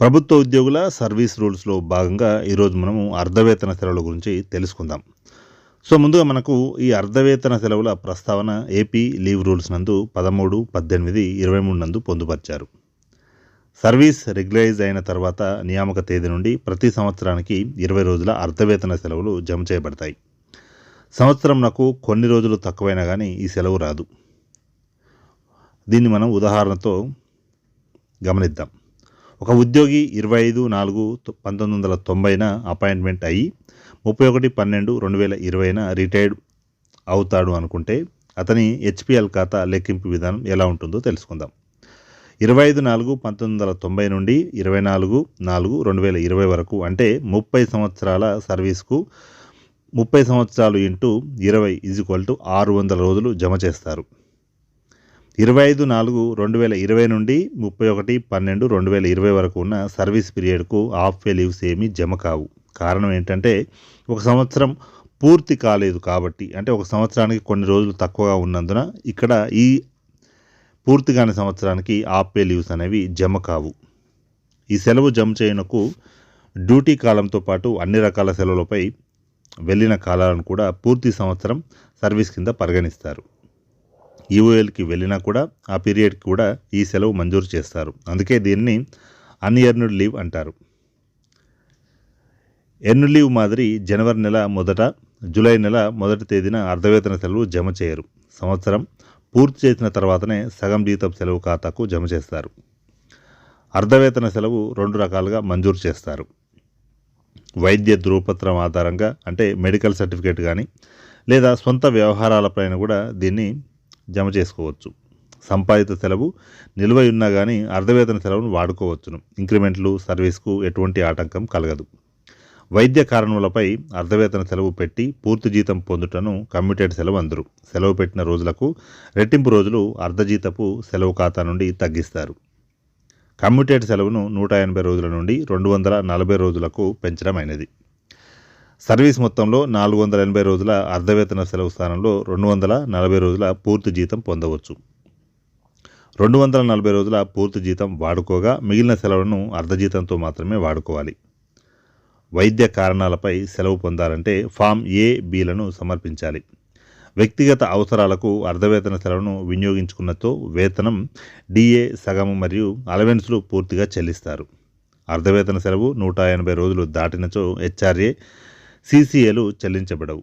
ప్రభుత్వ ఉద్యోగుల సర్వీస్ రూల్స్లో భాగంగా ఈరోజు మనము అర్ధవేతన సెలవుల గురించి తెలుసుకుందాం. సో ముందుగా మనకు ఈ అర్ధవేతన సెలవుల ప్రస్తావన ఏపీ లీవ్ రూల్స్ నందు పదమూడు పద్దెనిమిది ఇరవై మూడు నందు పొందుపరిచారు. సర్వీస్ రెగ్యులైజ్ అయిన తర్వాత నియామక తేదీ నుండి ప్రతి సంవత్సరానికి ఇరవై రోజుల అర్ధవేతన సెలవులు జమ చేయబడతాయి. సంవత్సరం నాకు కొన్ని రోజులు తక్కువైనా కానీ ఈ సెలవు రాదు. దీన్ని మనం ఉదాహరణతో గమనిద్దాం. ఒక ఉద్యోగి ఇరవై ఐదు నాలుగు తొ- పంతొమ్మిది వందల తొంభైన అపాయింట్మెంట్ అయ్యి ముప్పై ఒకటి పన్నెండు రెండు వేల ఇరవైన రిటైర్డ్ అవుతాడు అనుకుంటే అతని హెచ్పిఎల్ ఖాతా లెక్కింపు విధానం ఎలా ఉంటుందో తెలుసుకుందాం. ఇరవై ఐదు నాలుగు పంతొమ్మిది వందల తొంభై నుండి ఇరవై నాలుగు నాలుగు రెండు వేల ఇరవై వరకు అంటే ముప్పై సంవత్సరాల సర్వీస్కు ముప్పై సంవత్సరాలు ఇంటూ ఇరవై ఈజ్ ఈక్వల్ టు ఆరు వందల రోజులు జమ చేస్తారు. ఇరవై ఐదు నాలుగు రెండు వేల ఇరవై నుండి ముప్పై ఒకటి పన్నెండు రెండు వేల ఇరవై వరకు ఉన్న సర్వీస్ పీరియడ్కు హాఫ్ వే లీవ్స్ ఏమీ జమ కావు. కారణం ఏంటంటే ఒక సంవత్సరం పూర్తి కాలేదు కాబట్టి అంటే ఒక సంవత్సరానికి కొన్ని రోజులు తక్కువగా ఉన్నందున ఇక్కడ ఈ పూర్తి కాని సంవత్సరానికి హాఫ్ వే లీవ్స్ అనేవి జమ కావు. ఈ సెలవు జమ చేయనకు డ్యూటీ కాలంతో పాటు అన్ని రకాల సెలవులపై వెళ్ళిన కాలాలను కూడా పూర్తి సంవత్సరం సర్వీస్ కింద పరిగణిస్తారు. ఈఓఎల్కి వెళ్ళినా కూడా ఆ పీరియడ్కి కూడా ఈ సెలవు మంజూరు చేస్తారు. అందుకే దీన్ని అన్ఎర్నుడ్ లీవ్ అంటారు. ఎర్ను లీవ్ మాదిరి జనవరి నెల మొదట జూలై నెల మొదటి తేదీన అర్ధవేతన సెలవు జమ చేయరు. సంవత్సరం పూర్తి చేసిన తర్వాతనే సగం జీతం సెలవు ఖాతాకు జమ చేస్తారు. అర్ధవేతన సెలవు రెండు రకాలుగా మంజూరు చేస్తారు. వైద్య ధృవపత్రం ఆధారంగా అంటే మెడికల్ సర్టిఫికేట్ కానీ లేదా సొంత వ్యవహారాలపైన కూడా దీన్ని జమ చేసుకోవచ్చు. సంపాదిత సెలవు నిల్వ ఉన్నా కానీ అర్ధవేతన సెలవును వాడుకోవచ్చును. ఇంక్రిమెంట్లు సర్వీస్కు ఎటువంటి ఆటంకం కలగదు. వైద్య కారణములపై అర్ధవేతన సెలవు పెట్టి పూర్తి జీతం పొందుటను కమ్యూటెడ్ సెలవు అందరు. సెలవు పెట్టిన రోజులకు రెట్టింపు రోజులు అర్ధజీతపు సెలవు ఖాతా నుండి తగ్గిస్తారు. కమ్యూటెడ్ సెలవును నూట ఎనభై రోజుల నుండి రెండు వందల నలభై రోజులకు పెంచడం అయినది సర్వీస్ మొత్తంలో నాలుగు వందల ఎనభై రోజుల అర్ధవేతన సెలవు స్థానంలో రెండు వందల నలభై రోజుల పూర్తి జీతం పొందవచ్చు. రెండు వందల నలభై రోజుల పూర్తి జీతం వాడుకోగా మిగిలిన సెలవులను అర్ధ జీతంతో మాత్రమే వాడుకోవాలి. వైద్య కారణాలపై సెలవు పొందాలంటే ఫామ్ ఏ బీలను సమర్పించాలి. వ్యక్తిగత అవసరాలకు అర్ధవేతన సెలవును వినియోగించుకున్నతో వేతనం డిఏ సగం మరియు అలవెన్స్లు పూర్తిగా చెల్లిస్తారు. అర్ధవేతన సెలవు నూట ఎనభై రోజులు దాటినచో హెచ్ఆర్ఏ సీసీఏలు చెల్లించబడవు.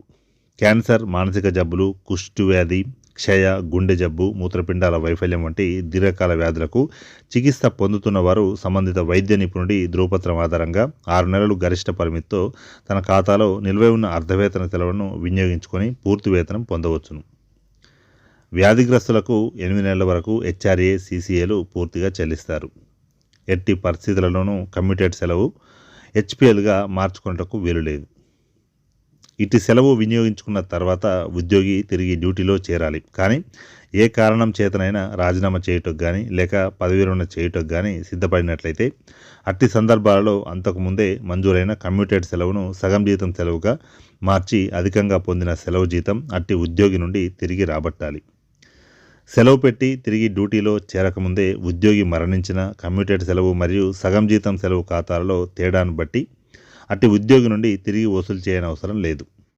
క్యాన్సర్ మానసిక జబ్బులు కుష్టు వ్యాధి క్షయ గుండె జబ్బు మూత్రపిండాల వైఫల్యం వంటి దీర్ఘకాల వ్యాధులకు చికిత్స పొందుతున్న వారు సంబంధిత వైద్య నిపుణుడి ధృవపత్రం ఆధారంగా ఆరు నెలలు గరిష్ట పరిమితితో తన ఖాతాలో నిల్వ ఉన్న అర్ధవేతన సెలవును వినియోగించుకొని పూర్తి వేతనం పొందవచ్చును. వ్యాధిగ్రస్తులకు ఎనిమిది నెలల వరకు హెచ్ఆర్ఏ సీసీఏలు పూర్తిగా చెల్లిస్తారు. ఎట్టి పరిస్థితులలోనూ కమ్యూటెడ్ సెలవు హెచ్పిఎల్గా మార్చుకున్నటకు వీలు లేదు ఇటు సెలవు వినియోగించుకున్న తర్వాత ఉద్యోగి తిరిగి డ్యూటీలో చేరాలి. కానీ ఏ కారణం చేతనైనా రాజీనామా చేయటం కానీ లేక పదవి విరమణ చేయటం కానీ సిద్ధపడినట్లయితే అట్టి సందర్భాలలో అంతకుముందే మంజూరైన కమ్యూటెడ్ సెలవును సగం జీతం సెలవుగా మార్చి అధికంగా పొందిన సెలవు జీతం అట్టి ఉద్యోగి నుండి తిరిగి రాబట్టాలి. సెలవు పెట్టి తిరిగి డ్యూటీలో చేరకముందే ఉద్యోగి మరణించిన కమ్యూటెడ్ సెలవు మరియు సగం జీతం సెలవు ఖాతాలలో తేడాను బట్టి అట్టి ఉద్యోగి నుండి తిరిగి వసూలు చేయనవసరం లేదు.